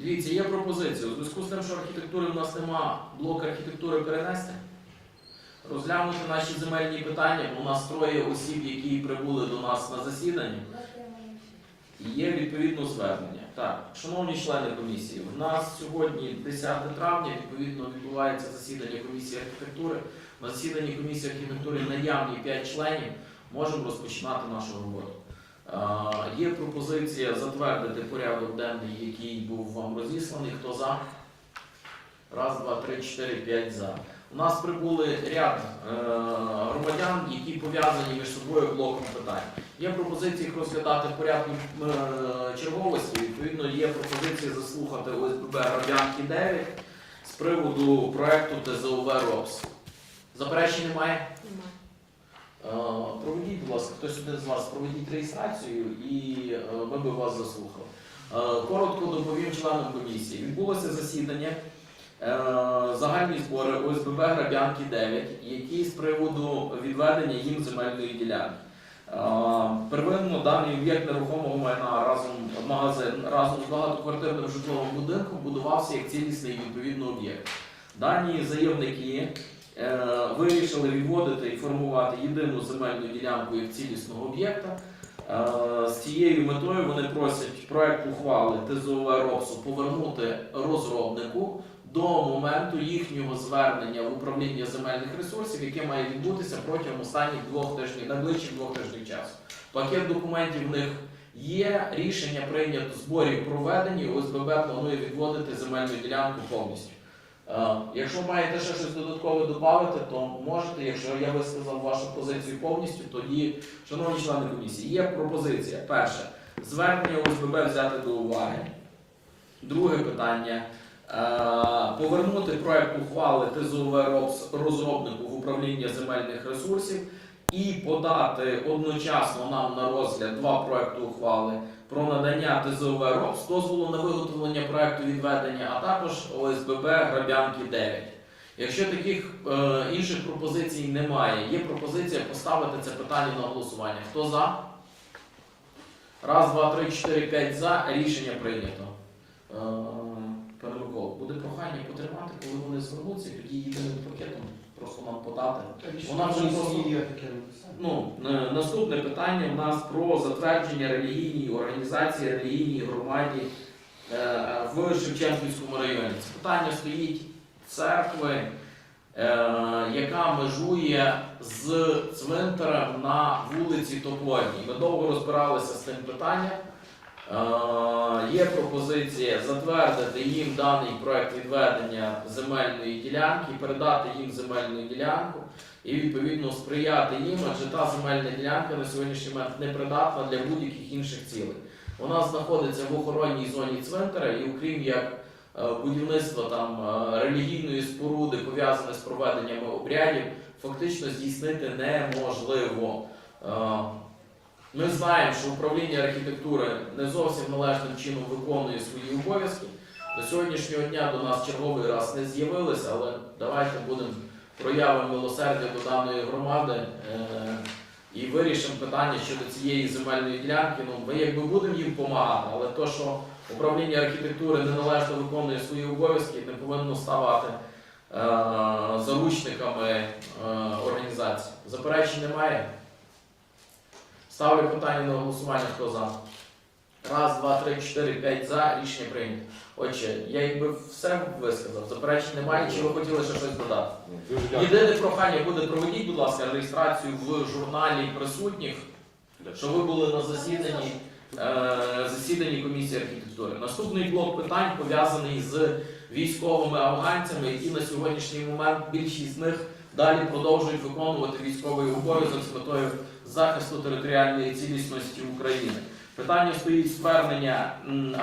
Дивіться, є пропозиція. У зв'язку з тим, що архітектури у нас нема блок архітектури перенести. Розглянути наші земельні питання, бо у нас троє осіб, які прибули до нас на засідання. І Є відповідно звернення. Так, шановні члени комісії, у нас сьогодні 10 травня, відповідно відбувається засідання комісії архітектури. На засіданні комісії архітектури наявні 5 членів. Можемо розпочинати нашу роботу. Є пропозиція затвердити порядок денний, який був вам розісланий. Хто за? Раз, два, три, чотири, п'ять за. У нас прибули ряд е, громадян, які пов'язані між собою блоком питань. Є пропозиції їх розглядати в порядку е, черговості. Відповідно, є пропозиція заслухати ОСББ Радянки 9 з приводу проекту ТЗОВ РОПС. Заперечень немає? Нема. Е, Проведіть, будь ласка, хтось один з вас проведіть реєстрацію і е, ми би вас заслухали. Е, Коротко доповім членам комісії. Відбулося засідання загальні збори ОСББ Грабянки 9, які з приводу відведення їм земельної ділянки. Первинно даний об'єкт нерухомого майна разом магазин разом з багатоквартирним житловим будинком будувався як цілісний відповідно об'єкт. Дані заявники вирішили відводити і формувати єдину земельну ділянку як цілісного об'єкта. Е, З цією метою вони просять проект ухвали ТЗОВ РОПСу повернути розробнику до моменту їхнього звернення в управління земельних ресурсів, яке має відбутися протягом останніх двох тижнів, найближчих двох тижнів часу. Пакет документів в них є. Рішення прийнято зборів проведені. ОСББ планує відводити земельну ділянку повністю. Е, Якщо маєте ще щось додаткове додати, то можете. Якщо я висказав вашу позицію повністю, тоді, шановні члени комісії, є пропозиція. Перше, звернення ОСББ взяти до уваги. Друге питання. е, Повернути проект ухвали ТЗОВ розробнику в управління земельних ресурсів і подати одночасно нам на розгляд два проекти ухвали про надання ТЗОВ РОПС дозволу на виготовлення проекту відведення, а також ОСББ Грабянки 9. Якщо таких е, інших пропозицій немає, є пропозиція поставити це питання на голосування. Хто за? Раз, два, три, чотири, п'ять за. Рішення прийнято. Е, пане буде прохання потримати, коли вони звернуться, тоді єдиним пакетом просто нам подати. Вона вже просто- є таке. Ну, наступне питання у нас про затвердження релігійній організації, релігійній громаді е, в Шевченківському районі. Це питання стоїть церкви, е, яка межує з цвинтарем на вулиці Топольній. Ми довго розбиралися з цим питанням. Е, Є пропозиція затвердити їм даний проект відведення земельної ділянки, передати їм земельну ділянку і відповідно сприяти їм, адже та земельна ділянка на сьогоднішній момент не придатна для будь-яких інших цілей. Вона знаходиться в охоронній зоні цвинтара, і окрім як е, будівництва там е, релігійної споруди, пов'язане з проведеннями обрядів, фактично здійснити неможливо. Ми знаємо, що управління архітектури не зовсім належним чином виконує свої обов'язки. До сьогоднішнього дня до нас черговий раз не з'явилися, але давайте будемо проявимо милосердя до даної громади е, і вирішимо питання щодо цієї земельної ділянки. Ну, ми якби будемо їм допомагати, але то, що управління архітектури неналежно виконує свої обов'язки, не повинно ставати е, заручниками е, організації. Заперечень немає. Ставлю питання на голосування, хто за. Раз, два, три, чотири, п'ять за. Рішення прийнято. Отже, я якби все висказав. Заперечень немає. Чи ви хотіли ще щось додати? Дуже дякую. Єдине прохання буде проведіть, будь ласка, реєстрацію в журналі присутніх, щоб ви були на засіданні, е, засіданні комісії архітектури. Наступний блок питань пов'язаний з військовими афганцями, які на сьогоднішній момент більшість з них далі продовжують виконувати військовий обов'язок з метою захисту територіальної цілісності України. Питання стоїть звернення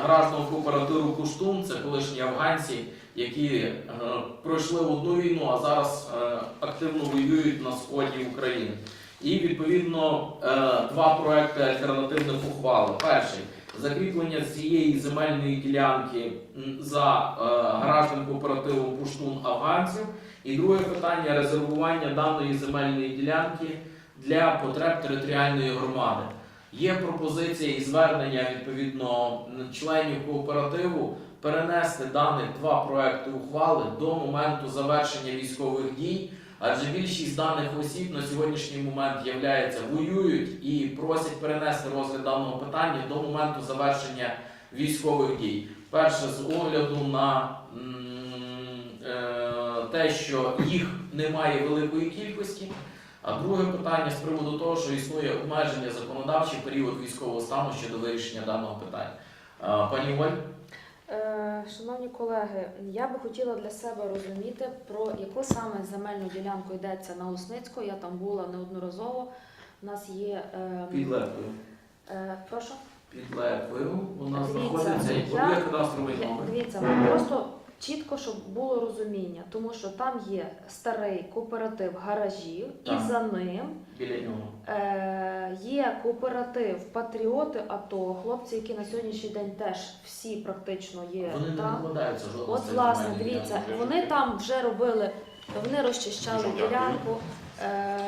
граждан кооперативу Куштун, це колишні афганці, які е, пройшли одну війну, а зараз е, активно воюють на сході України. І відповідно е, два проекти альтернативних ухвали. Перший закріплення цієї земельної ділянки за граждан кооперативу Пуштун афганців. І друге питання резервування даної земельної ділянки для потреб територіальної громади. Є пропозиція і звернення відповідно членів кооперативу перенести даних два проекти ухвали до моменту завершення військових дій, адже більшість даних осіб на сьогоднішній момент являються воюють і просять перенести розгляд даного питання до моменту завершення військових дій. Перше з огляду на м, е, те, що їх немає великої кількості. А друге питання з приводу того, що існує обмеження законодавчий період військового стану щодо вирішення даного питання. Пані Оль, Е, Шановні колеги, я би хотіла для себе розуміти, про яку саме земельну ділянку йдеться на Лусницьку. Я там була неодноразово. У нас є. е, під Лепою. е, прошу. Під Лепою у нас Дивіться, знаходиться і я- кадастровий номер. дивіться, просто чітко, щоб було розуміння, тому що там є старий кооператив гаражів, Так. і за ним Біля нього. Е, є кооператив Патріоти АТО, хлопці, які на сьогоднішній день теж всі практично є Вони не там. накладаються жодного От власне, дивіться, вони там вже робили, вони розчищали Дуже дякую. ділянку. Е,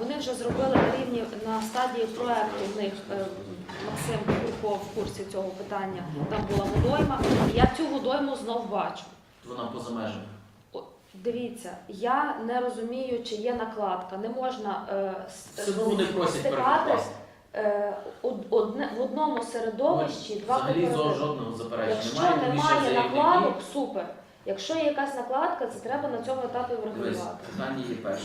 Вони вже зробили на рівні на стадії проекту. В них е, Максим Курко в курсі цього питання. Там була водойма. і Я цю водойму знов бачу. Вона поза межами. Дивіться, я не розумію, чи є накладка. Не можна е, вони просять стикати е, одне, в одному середовищі два Взагалі жодного заперечення Якщо немає. немає накладок, супер. Якщо є якась накладка, це треба на цьому етапі врегулювати. питання є перше.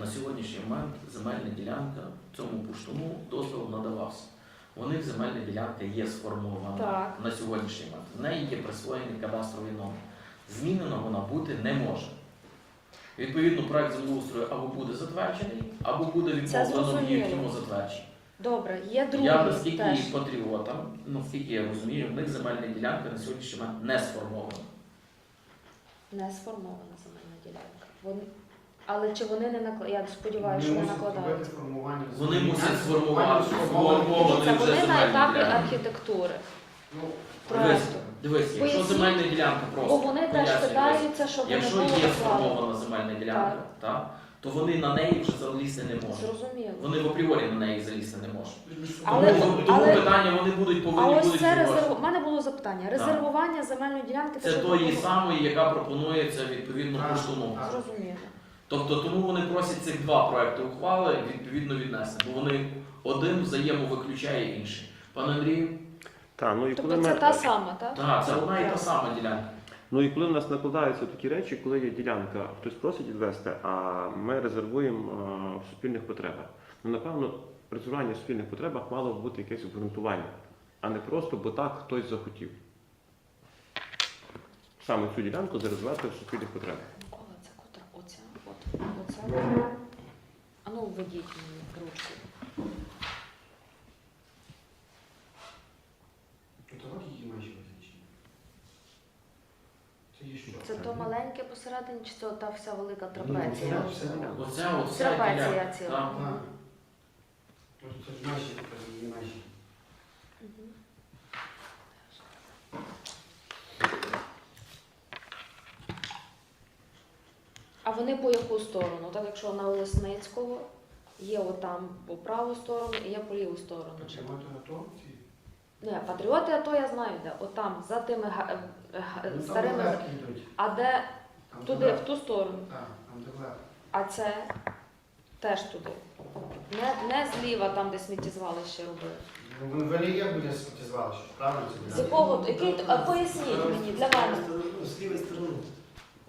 На сьогоднішній момент земельна ділянка цьому поштому дозвіл надавався. У них земельна ділянка є сформована Так. на сьогоднішній момент. В неї є присвоєний кадастровий номер. Змінена вона бути не може. Відповідно, проект землеустрою або буде затверджений, або буде відмовлено в їхньому затвердженні. Добре, є Я другий наскільки теж. патріотам, ну скільки я розумію, в них земельна ділянка на сьогоднішній момент не сформована. Не сформована земельна ділянка. Вони... Але чи вони не накладають? Я сподіваюся, що не накладають. Вони мусять сформувати сформований вже вони на етапі ділянку. архітектури Дивись, проекту. дивись, якщо Поясніть. земельна ділянка Бо просто вони теж пояснюю, дивись, питаються, щоб не якщо було є сформована земельна ділянка, так, то вони на неї вже залізти не можуть. Зрозуміло. Вони в апріорі на неї залізти не можуть. Але- тому тому але- питання вони будуть А повинні ось будуть це резерв... У мене було запитання. Резервування земельної ділянки Це що тої самої, яка пропонується відповідно так. Зрозуміло. Тобто тому вони просять цих два проекти ухвали відповідно віднести, бо вони один взаємовиключає інший. Пане Андрію, Так, ну і коли Тобто це ми та сама, так? так, це одна і та сама ділянка. ну і коли в нас накладаються такі речі, коли є ділянка, хтось просить відвести, а ми резервуємо в суспільних потребах. Ну напевно, резервування в суспільних потребах мало б бути якесь обґрунтування, а не просто, бо так хтось захотів. Саме цю ділянку зарезервувати в суспільних потребах. Микола, це котра? Оця? От, оця? А ну, введіть мені ручку. Це то маленьке посередині, чи це та вся велика трапеція? це все. Оця Трапеція ціла. так. Це ж наші, це наші. Мгм. А вони по яку сторону? Так якщо на Лесницького є отам по праву сторону і є по ліву сторону. Чи? Чому то то? Не, патріоти, а то я знаю де. Отам, за тими га- е, га- Ну, там старими. далеко йдуть. А де Там туди, в ту сторону? Так, там далеко. А це теж туди. Не, не зліва, там, де сміттєзвалище робили. Ну, в Інвалії буде сміттєзвалище, правильно це З якого який а поясніть мені для мене. З лівої сторони.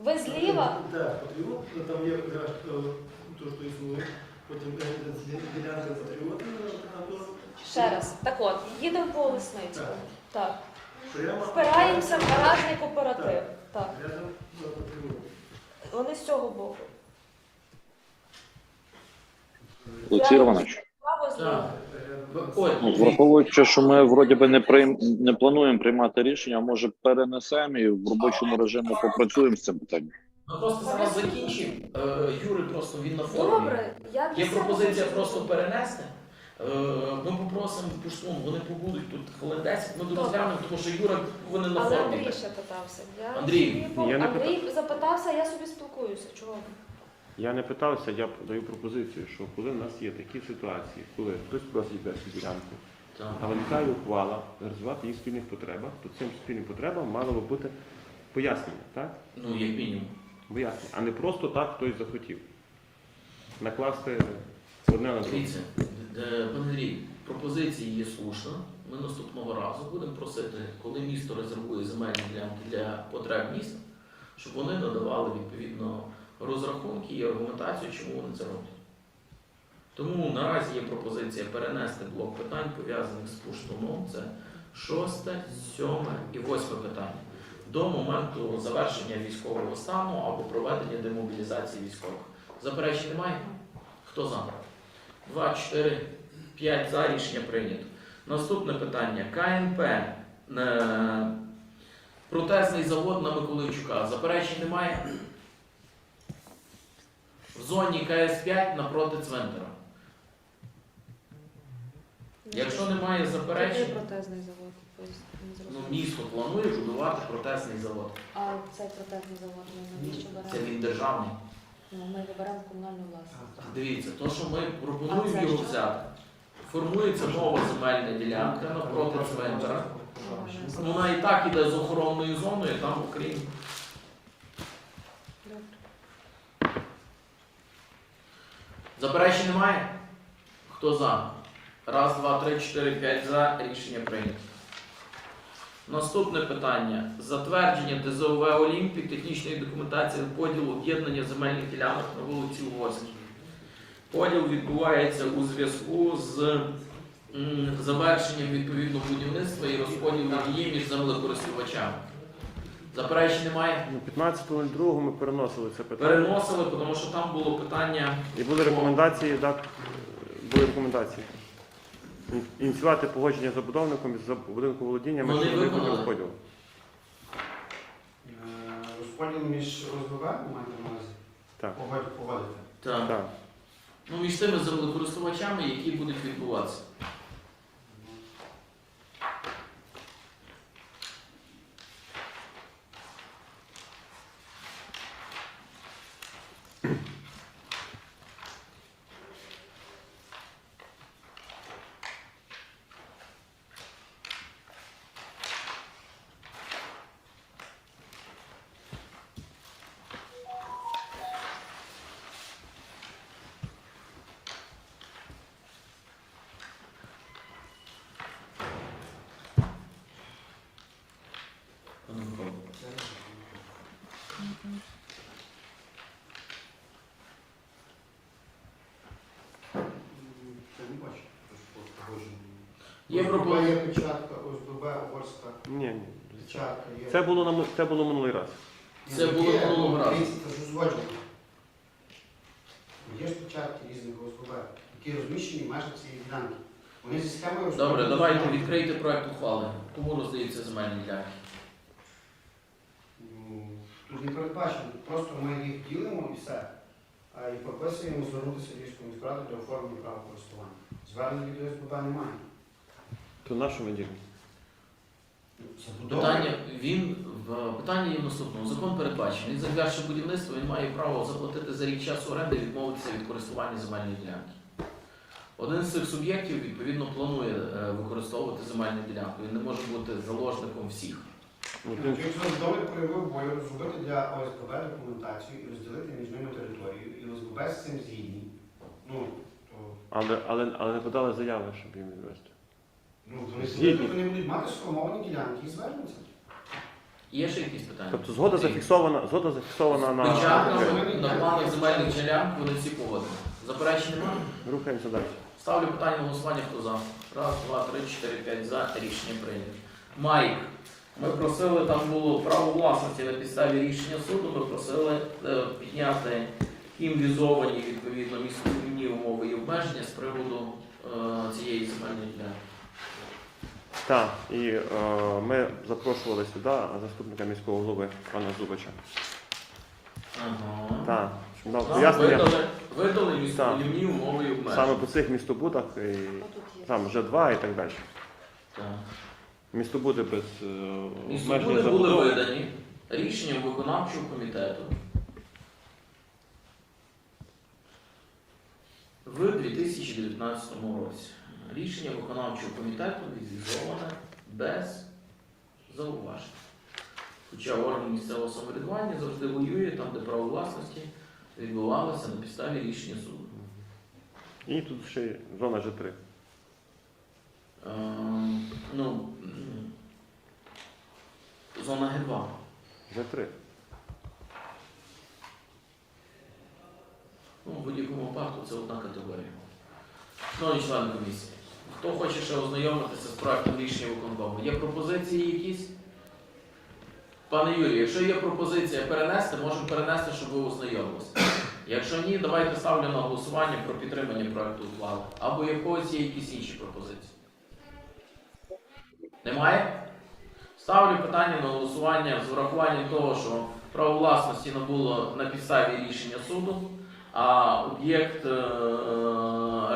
Ви зліва? Так, патріот, ну, там є якраз е, то, що існує. Потім е, ділянка патріота, то Ще раз. Так от, їдемо по Лесницькому. Так. прямо Впираємося в гаражний кооператив. Так. рядом патріот. Вони з цього боку. Олексій Романович, Право зліва. Так. Ну, враховуючи, що ми вроді би не прийм... не плануємо приймати рішення, може перенесемо і в робочому режимі попрацюємо з цим питанням. Ми просто зараз закінчимо. Е, Юри просто він на формі. Добре, я Є пропозиція просто перенести. Е, Ми попросимо пуштун, вони побудуть тут хвилин 10, ми розглянемо, тому що Юра повинен на Але. Андрій ще питався. Я Андрій, я не Андрій запитався, я собі спілкуюся. Чого? Я не питався, я даю пропозицію, що коли в нас є такі ситуації, коли хтось просить вести ділянку, а виникає ухвала розвивати їх спільних потребах, то цим спільним потребам мало би бути пояснення, так? Ну, як мінімум. Пояснення, а не просто так хтось захотів. Накласти одне на друге. Дивіться, е, пане Андрій, пропозиція є слушна. Ми наступного разу будемо просити, коли місто резервує земельні ділянки для потреб міста, щоб вони надавали відповідно розрахунки і аргументацію, чому вони це роблять. Тому наразі є пропозиція перенести блок питань, пов'язаних з пуштуном. Це шосте, сьоме і восьме питання. До моменту завершення військового стану або проведення демобілізації військових. Заперечень немає? Хто за? 2, 4, 5 за рішення прийнято. Наступне питання. КНП. Е, Протезний завод на Миколайчука. Заперечень немає? Зоні КС-5 напроти цвинтара. Якщо немає Який заперечень, протезний завод? Поясніть, не ну, зрозуміло. місто планує будувати протезний завод. А цей протезний завод ми навіщо Це беремо? він державний. Ну, ми його беремо в комунальну власність. Дивіться, то, що ми А пропонуємо це його що? взяти. Формується нова земельна ділянка напроти цвинтара. Вона і так іде з охоронною зоною, там окрім. Добре. Заперечень немає? Хто за? Раз, два, три, чотири, п'ять за. Рішення прийнято. Наступне питання. Затвердження ДЗОВ Олімпік технічної документації поділу об'єднання земельних ділянок на вулиці Угорській. Поділ відбувається у зв'язку з завершенням відповідного будівництва і розподілу її між землекористувачами. Заперечень немає? Ну, 15.02 ми переносили це питання. Переносили, тому що там було питання. І були рекомендації, так, були рекомендації. Ініціювати погодження з забудовником із будинку володіння Вони щодо виконали. розподілу. Е, Розподіл між ОСББ, маєте на увазі? Так. Погодити. Так. Так. Ну, між тими землекористувачами, які будуть відбуватися. Пане Микола. М, Я не бачу. що погоджено. Є пропозиція. Є печатка, ОСББ, Угорська, Ні, ні. печатка є. Це було на ми- це було минулий раз. Це було минулого разу. дивіться, Це ж узгоджено. Є ж печатки різних ОСББ, які розміщені в межах цієї ділянки. Вони зі схемою Добре, розподілу давайте відкрийте проект ухвали. Кому роздаються земельні ділянки? Ну, Тут не передбачено, просто ми їх ділимо і все. А і прописуємо звернутися в міську раду для оформлення права користування. Звернення від ОСББ немає. То на що ми ділимо? Питання, він, в- питання є в наступному. Закон передбачений. Він завершив будівництво, він має право заплатити за рік часу оренди і відмовитися від користування земельної ділянки. Один з цих суб'єктів, відповідно, планує е, використовувати земельну ділянку. Він не може бути заложником всіх. Ну, Ну, Якщо забудовник проявив волю розробити для ОСББ документацію і розділити між ними територію, і ОСББ з цим згідні, ну, то Але, але, але не подали заяви, щоб їм відвести. Ну, вони, Згідні. вони будуть мати сформовані ділянки і звернуться. Є ще якісь питання? Тобто згода зафіксована, згода зафіксована на Печатками на планах земельних ділянок вони всі погодили. Заперечень немає? рухаємося далі. Ставлю питання на голосування, хто за. Раз, два, три, чотири, п'ять за. Рішення прийнято. Майк. Ми просили, там було право власності на підставі рішення суду. Ми просили е, підняти імвізовані відповідно містобудівні умови і обмеження з приводу е, цієї земельної ділянки. Так, і е, ми запрошували сюди заступника міського голови пана Зубача. Ага. Так, щоб дав Нам пояснення видали, видали умови і обмеження. саме по цих містобудах і там вже два і так далі. Так. Містобуди без е, Містобуди були забудови. видані рішенням виконавчого комітету. в 2019 році. Рішення виконавчого комітету відвізоване без зауважень. Хоча орган місцевого самоврядування завжди воює там, де право власності відбувалося на підставі рішення суду. І тут ще є зона Ж3. Ем, ну, зона Г2. Ж3. Ну, в будь-якому випадку це одна категорія. Шановні члени комісії, хто хоче ще ознайомитися з проектом рішення виконкому? Є пропозиції якісь? Пане Юрію, якщо є пропозиція перенести, можемо перенести, щоб ви ознайомилися. Якщо ні, давайте ставлю на голосування про підтримання проекту ухвали. Або якогось є якісь інші пропозиції. Немає? Ставлю питання на голосування з врахуванням того, що право власності набуло на підставі рішення суду, а об'єкт е,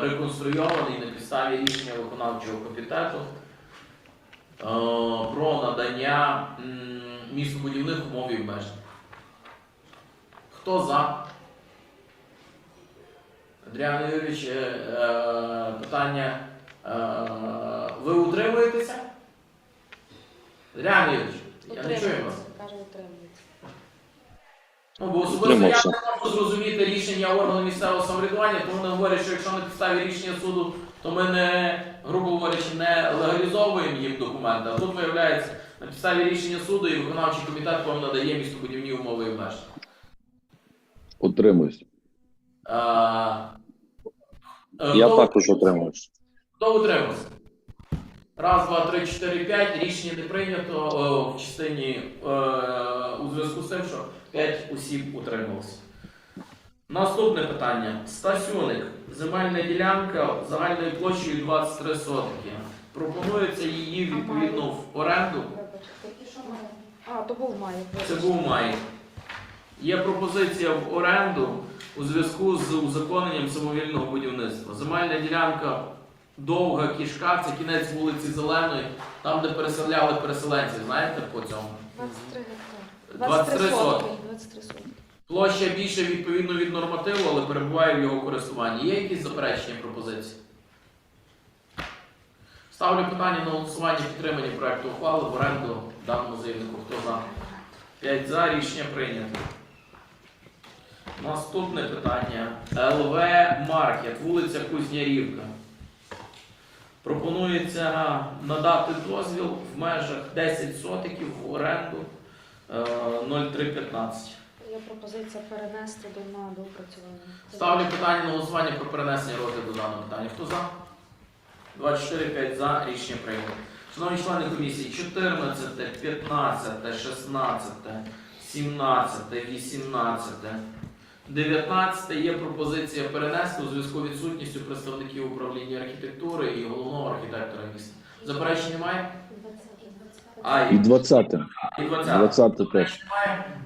реконструйований на підставі рішення виконавчого комітету е, про надання містобудівних умов і обмежень. Хто за? Андріан Юрійович, е, е, питання. е, ви утримуєтеся? Андріан Юрійович, я не чую вас. Ну, бо особисто я не можу зрозуміти рішення органу місцевого самоврядування, тому вони говорять, що якщо на підставі рішення суду, то ми не, грубо говорячи, не легалізовуємо їм документи. А тут виявляється, на підставі рішення суду і виконавчий комітет вам надає містобудівні умови і обмеження. Утримуюсь. А, е, Я хто- також утримуюсь. Хто утримався? Раз, два, три, чотири, п'ять. Рішення не прийнято о, в частині е, у зв'язку з тим, що п'ять осіб утрималося. Наступне питання. Стасюник. Земельна ділянка загальною площею 23 сотки. Пропонується її відповідно в оренду. А, то був має. Це був май. Є пропозиція в оренду у зв'язку з узаконенням самовільного будівництва. Земельна ділянка довга кішка, це кінець вулиці Зеленої, там, де переселяли переселенців. Знаєте по цьому? 23 гектари. 23 сотки. 23 сотки. Площа більше відповідно від нормативу, але перебуває в його користуванні. Є якісь заперечення пропозиції? Ставлю питання на голосування підтримання проекту ухвали в оренду даному заявнику. Хто за? 5 за рішення прийнято. Наступне питання. ЛВ Маркет, вулиця Кузнярівка. Пропонується надати дозвіл в межах 10 сотиків в оренду 0315. Є пропозиція перенести до на доопрацювання. Ставлю питання на голосування про перенесення розгляду даного питання. Хто за? 24, 5 за. Рішення прийнято. Шановні члени комісії, 14, 15, 16, 17, 18, 19 є пропозиція перенести у зв'язку відсутністю представників управління архітектури і головного архітектора міста. Заперечень немає? А, І і, 20. і 20. 20 теж.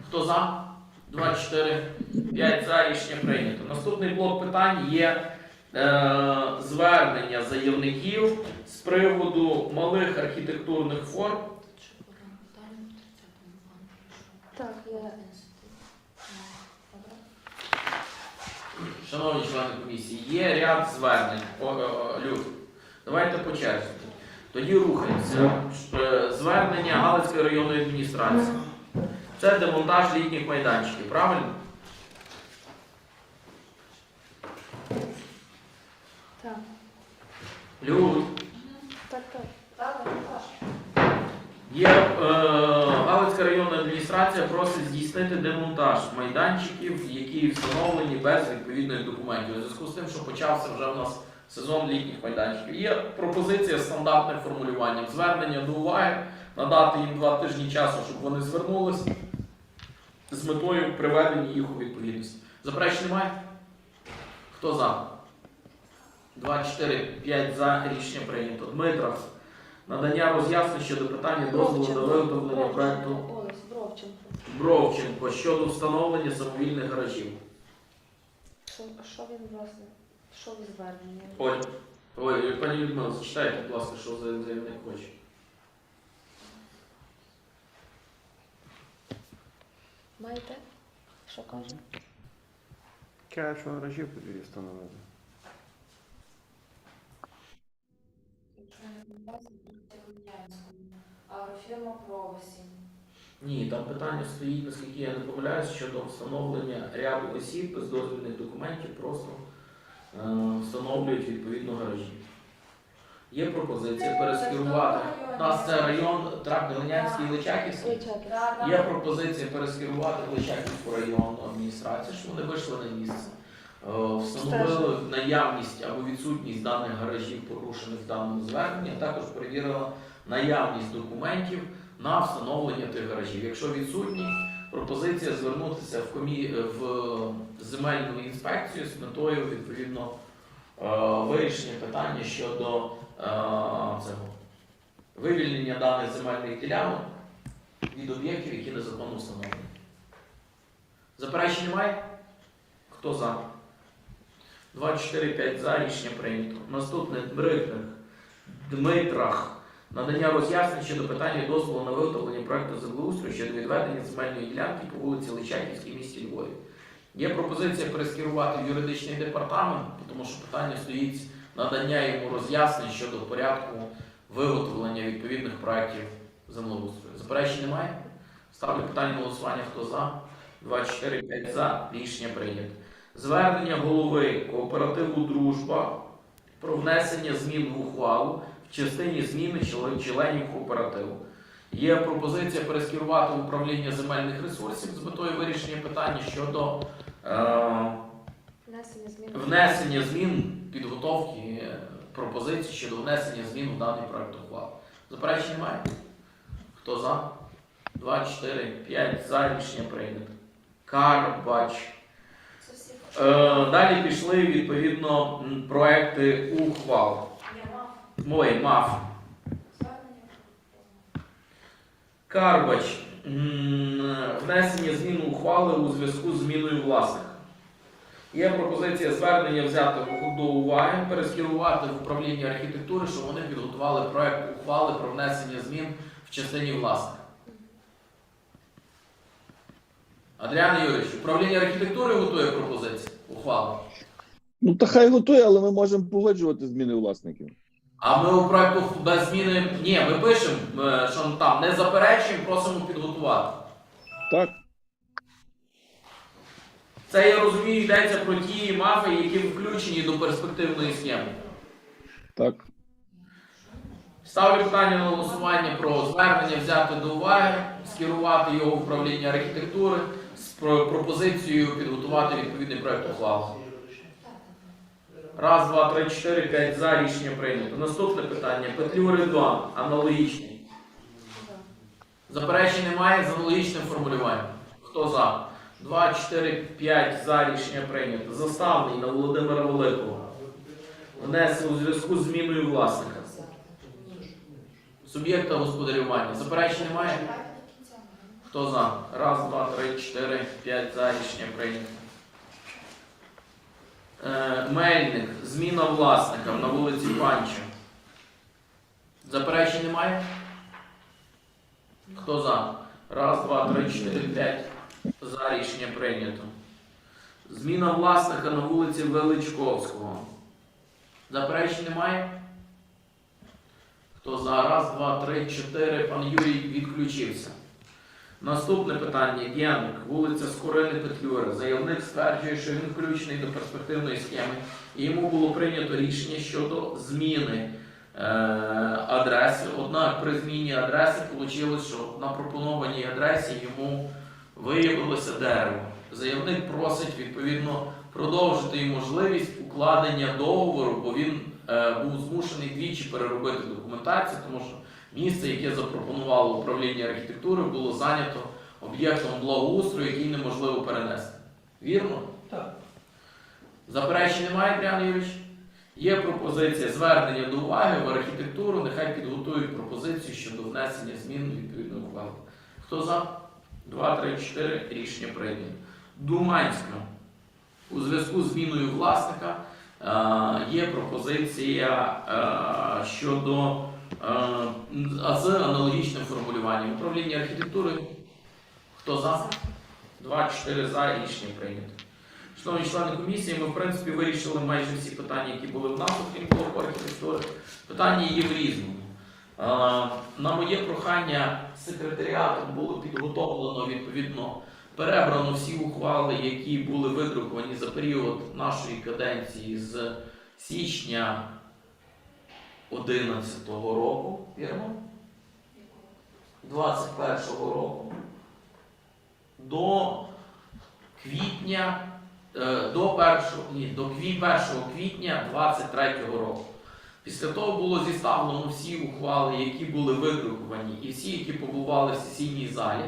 Хто за? 24, 5 за рішення прийнято. Наступний блок питань є е, звернення заявників з приводу малих архітектурних форм. Так, є. Шановні члени комісії, є ряд звернень. О, о, о, Люд, давайте по черзі. Тоді рухаємося. Е, Звернення Галицької районної адміністрації. Це демонтаж літніх майданчиків, правильно? Так, Люд. так, так. Є е, Галицька районна адміністрація просить здійснити демонтаж майданчиків, які встановлені без відповідних документів. У зв'язку з тим, що почався вже у нас сезон літніх майданчиків. Є пропозиція з стандартним формулюванням. Звернення до уваги, надати їм два тижні часу, щоб вони звернулися з метою приведення їх у відповідність. Заперечень немає? Хто за? 2, 4, 5 за рішення прийнято. Дмитров. Надання роз'яснень щодо питання дозволу на виготовлення проекту Олесь, Бровченко. Бровченко щодо встановлення самовільних гаражів. Що він власне? Що ви звернення? Оль, Ой, пані Людмила, зачитайте, будь ласка, що за заявник хоче. Маєте? Що каже? Каже, що гаражі подвір'ї встановили. Агрофірма «Провосінь». Ні, там питання стоїть, наскільки я не помиляюсь, щодо встановлення ряду осіб без дозвільних документів просто встановлюють відповідно гаражі. Є пропозиція перескерувати. У нас це район Трапне-Ленянський і Личаківський. Є пропозиція перескерувати Личаківську районну адміністрацію, щоб вони вийшли на місце. е, Встановили наявність або відсутність даних гаражів, порушених в даному зверненні, а також перевірила наявність документів на встановлення тих гаражів. Якщо відсутні, пропозиція звернутися в, комі... в земельну інспекцію з метою відповідно е, вирішення питання щодо е, цього вивільнення даних земельних ділянок від об'єктів, які незаконно встановлені. Заперечень немає? Хто за? 24-5 за рішення прийнято. Наступне Дмитрих Дмитрах. Надання роз'яснень щодо питання дозволу на виготовлення проекту землеустрою щодо відведення земельної ділянки по вулиці Личаківській місті Львові. Є пропозиція перескерувати в юридичний департамент, тому що питання стоїть надання йому роз'яснень щодо порядку виготовлення відповідних проєктів землеустрою. Заперечень немає? Ставлю питання голосування. Хто за? 24 5 за. Рішення прийнято. Звернення голови кооперативу Дружба про внесення змін в ухвалу в частині зміни членів кооперативу. Є пропозиція перескерувати управління земельних ресурсів з метою вирішення питання щодо е, Внесення змін. підготовки е, пропозицій щодо внесення змін у даний проект ухвали. Заперечень немає? Хто за? 2, 4, 5 за рішення прийнято. Карбач. Е, далі пішли відповідно проекти ухвал. Я мав. Карбач. Внесення змін ухвали у зв'язку з зміною власника. Є пропозиція звернення взяти до уваги, перескерувати в управління архітектури, щоб вони підготували проект ухвали про внесення змін в частині власника. Адріан Юрійович, управління архітектури готує пропозиції ухвали. Ну та хай готує, але ми можемо погоджувати зміни власників. А ми у проекту без зміни. Ні, ми пишемо, е, що там не заперечуємо, просимо підготувати. Так. Це я розумію, йдеться про ті мафи, які включені до перспективної схеми. Так. Ставлю питання на голосування про звернення взяти до уваги, скерувати його в управління архітектури з пропозицією підготувати відповідний проект ухвали. Раз, два, три, чотири, п'ять за рішення прийнято. Наступне питання. Петлюри 2. Аналогічний. Заперечень немає з аналогічним формулюванням. Хто за? 2, 4, 5 за рішення прийнято. Заставний на Володимира Великого. Внесено у зв'язку з зміною власника. Суб'єкта господарювання. Заперечень немає? Хто за? Раз, два, три, чотири, п'ять за рішення прийнято. Е, Мельник. Зміна власника на вулиці Панча. Заперечень немає? Хто за? Раз, два, три, чотири, п'ять. За рішення прийнято. Зміна власника на вулиці Величковського. Заперечень немає? Хто за? Раз, два, три, чотири. Пан Юрій відключився. Наступне питання. Генник, вулиця Скорини Петлюри. Заявник стверджує, що він включений до перспективної схеми, і йому було прийнято рішення щодо зміни е, адреси. Однак при зміні адреси вийшло, що на пропонованій адресі йому виявилося дерево. Заявник просить відповідно продовжити їм можливість укладення договору, бо він е, був змушений двічі переробити документацію, тому що місце, яке запропонувало управління архітектури, було зайнято об'єктом благоустрою, який неможливо перенести. Вірно? Так. Заперечень немає, Андріан Юрійович? Є пропозиція звернення до уваги в архітектуру, нехай підготують пропозицію щодо внесення змін до відповідної ухвали. Хто за? 2, 3, 4. Рішення прийнято. Думанська. У зв'язку з зміною власника е, є пропозиція е, щодо а з аналогічним формулюванням. Управління архітектури. Хто за? 2, 4 за. і Рішення прийнято. Шановні члени комісії, ми в принципі вирішили майже всі питання, які були в нас, окрім блоку архітектури. Питання є в різному. На моє прохання секретаріатом було підготовлено відповідно перебрано всі ухвали, які були видруковані за період нашої каденції з січня 2011 року, вірно? 21 року до квітня е, до 1, ні, до 1 квітня 23 року. Після того було зіставлено всі ухвали, які були видруковані, і всі, які побували в сесійній залі.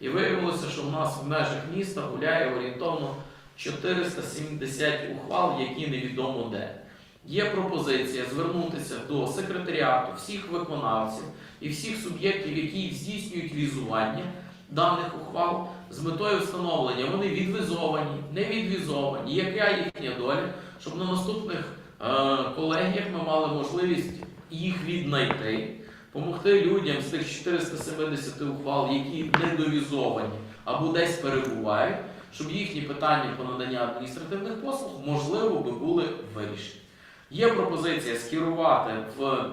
І виявилося, що в нас в межах міста гуляє орієнтовно 470 ухвал, які невідомо де. Є пропозиція звернутися до секретаріату всіх виконавців і всіх суб'єктів, які здійснюють візування даних ухвал з метою встановлення, вони відвізовані, не відвізовані, яка їхня доля, щоб на наступних е, колегіях ми мали можливість їх віднайти, допомогти людям з тих 470 ухвал, які недовізовані або десь перебувають, щоб їхні питання по наданню адміністративних послуг можливо би були вирішені. Є пропозиція скерувати в,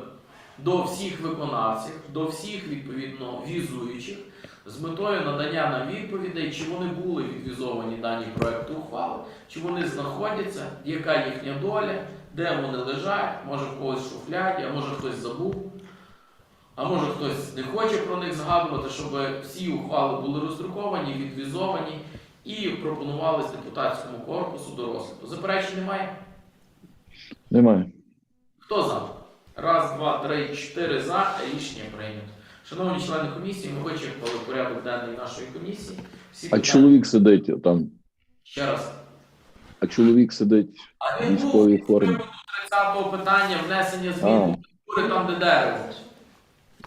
до всіх виконавців, до всіх відповідно візуючих з метою надання нам відповідей, чи вони були відвізовані дані проекти ухвали, чи вони знаходяться, яка їхня доля, де вони лежать, може в когось в шуфляді, а може хтось забув, а може хтось не хоче про них згадувати, щоб всі ухвали були роздруковані, відвізовані і пропонувались депутатському корпусу до розгляду. Заперечень немає? Немає. Хто за? Раз, два, три, чотири за. Рішення прийнято. Шановні члени комісії, ми вичерпали порядок денний нашої комісії. Всі А питання- чоловік сидить там. Ще раз. А чоловік сидить А в він був військовій формі. приводу 30-го питання внесення змін А. до культури там, де дерево.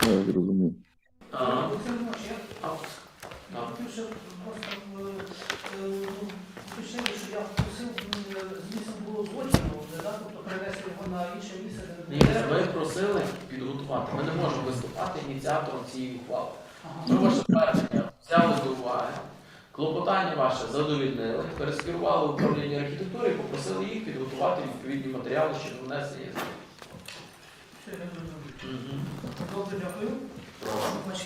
Я зрозумів. Ага. А, а. хотів ще просто е, е, уточнити, що я просив, е, змістом було злочину, вже, да? тобто перевести його на інше місце, де Ні, ви просили підготувати. Ми не можемо виступати ініціатором цієї ухвали. Ми ваше звернення взяли до уваги. Клопотання ваше задовільнили, перескерували управління архітектури і попросили їх підготувати відповідні матеріали щодо внесення змін. Добре, дякую. Прошу.